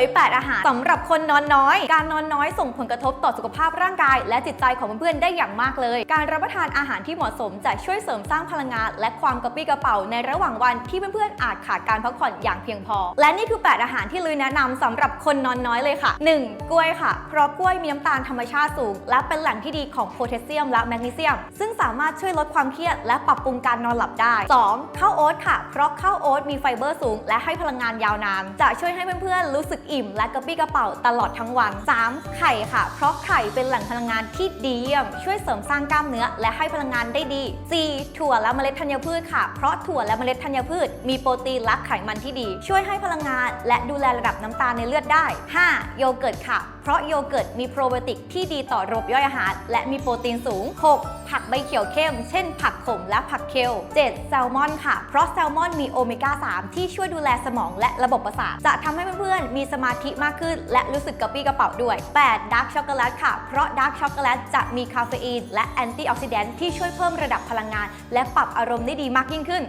ย 8 อาหารสำหรับคนนอนน้อย การนอนน้อยส่งผลกระทบต่อสุขภาพร่างกาย และจิตใจของเพื่อนๆได้อย่างมากเลย การรับประทานอาหารที่เหมาะสมจะช่วยเสริมสร้างพลังงาน และความกระปรี้กระเป๋าในระหว่างวันที่เพื่อนๆอาจขาดการพักผ่อนอย่างเพียงพอ และนี่คือ 8 อาหารที่ลุยแนะนำสำหรับคนนอนน้อยเลยค่ะ 1. กล้วยค่ะ เพราะกล้วยมีน้ำตาลธรรมชาติสูง และเป็นแหล่งที่ดีของโพแทสเซียมและแมกนีเซียม ซึ่งสามารถช่วยลดความเครียด และปรับปรุงการนอนหลับได้ 2. ข้าวโอ๊ตค่ะ เพราะข้าวโอ๊ตมีไฟเบอร์สูง และให้พลังงานยาวนาน จะช่วยให้เพื่อนๆรู้สึกอิ่ม และกระปี้กระเป๋าตลอดทั้งวัน 3. ไข่ค่ะ เพราะไข่เป็นแหล่งพลังงานที่ดีเยี่ยม ช่วยเสริมสร้างกล้ามเนื้อ และให้พลังงานได้ดี 4. ถั่วและเมล็ดธัญพืชค่ะ เพราะถั่วและเมล็ดธัญพืช มีโปรตีนและไขมันที่ดี ช่วยให้พลังงาน และดูแลระดับน้ำตาลในเลือดได้ 5. โยเกิร์ตค่ะ ราะโยเกิร์ตมีโปรไบโอติกที่ดีต่อระบบย่อยอาหาร และมีโปรตีนสูง 6. ผักใบเขียวเข้ม เช่น ผักขมและผักเคล 7. แซลมอนค่ะ เพราะแซลมอนมีโอเมก้า 3 ที่ช่วยดูแลสมองและระบบประสาท จะทำให้เพื่อนๆ มีสมาธิมากขึ้น และรู้สึกกระปรี้กระเป๋าด้วย 8. ดาร์กช็อกโกแลตค่ะ เพราะดาร์กช็อกโกแลตจะมีคาเฟอีนและแอนตี้ออกซิแดนท์ที่ช่วยเพิ่มระดับพลังงาน และปรับอารมณ์ได้ดีมากยิ่งขึ้น